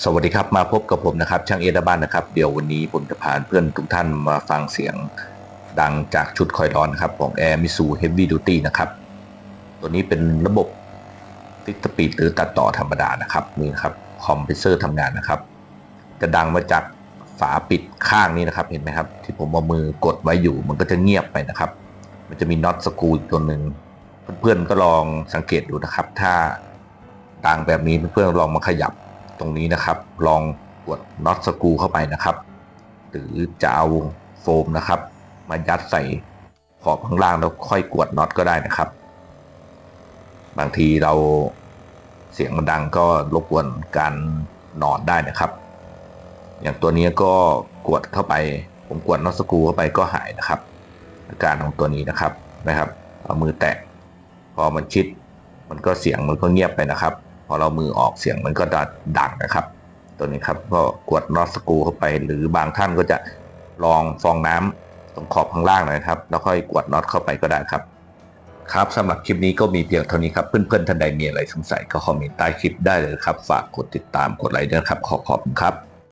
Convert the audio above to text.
สวัสดีครับ มาพบกับผมนะครับ ช่างเอดาบ้านนะครับ เดี๋ยววันนี้ผมจะพาเพื่อนทุกท่านมาฟังเสียงดังจากชุดคอยร้อนครับของ Air m i s u Heavy Duty นะครับ ตัวนี้เป็นระบบฟิกสปีดหรือตัดต่อธรรมดานะครับนี่ครับคอมเพรสเซอร์ทำงานนะครับ จะดังมาจากฝาปิดข้างนี้นะครับเห็นไหมครับ ที่ผมเอามือกดไว้อยู่ มันก็จะเงียบไปนะครับ มันจะมีน็อตสกูอีกตัวหนึ่งเพื่อนๆก็ลองสังเกตดูนะครับ ถ้าดังแบบนี้เพื่อนๆลองมาขยับ ตรงนี้นะครับ ลองกดน็อตสกูเข้าไปนะครับ หรือจะเอาโฟมนะครับ มายัดใส่ขอบข้างล่างแล้วค่อยกดน็อตก็ได้นะครับ บางทีเราเสียงมันดังก็รบกวนการนอนได้นะครับ อย่างตัวนี้ก็กดเข้าไป ผมกดน็อตสกูเข้าไปก็หายนะครับ อาการของตัวนี้นะครับนะครับ เอามือแตะพอมันชิด มันก็เสียงมันก็เงียบไปนะครับ อเรามือออกเสียงมันก็จะดังนะครับ ตัวนี้ครับก็กดน็อตสกูเข้าไป หรือบางท่านก็จะลองฟองน้ำตรงขอบข้างล่างนะครับ แล้วค่อยกดน็อตเข้าไปก็ได้ครับ ครับสำหรับคลิปนี้ก็มีเพียงเท่านี้ครับ เพื่อนๆท่านใดมีอะไรสงสัยก็คอมเมนต์ใต้คลิปได้เลยครับ ฝากกดติดตามกดไลค์ด้วยนะครับ ขอขอบคุณครับ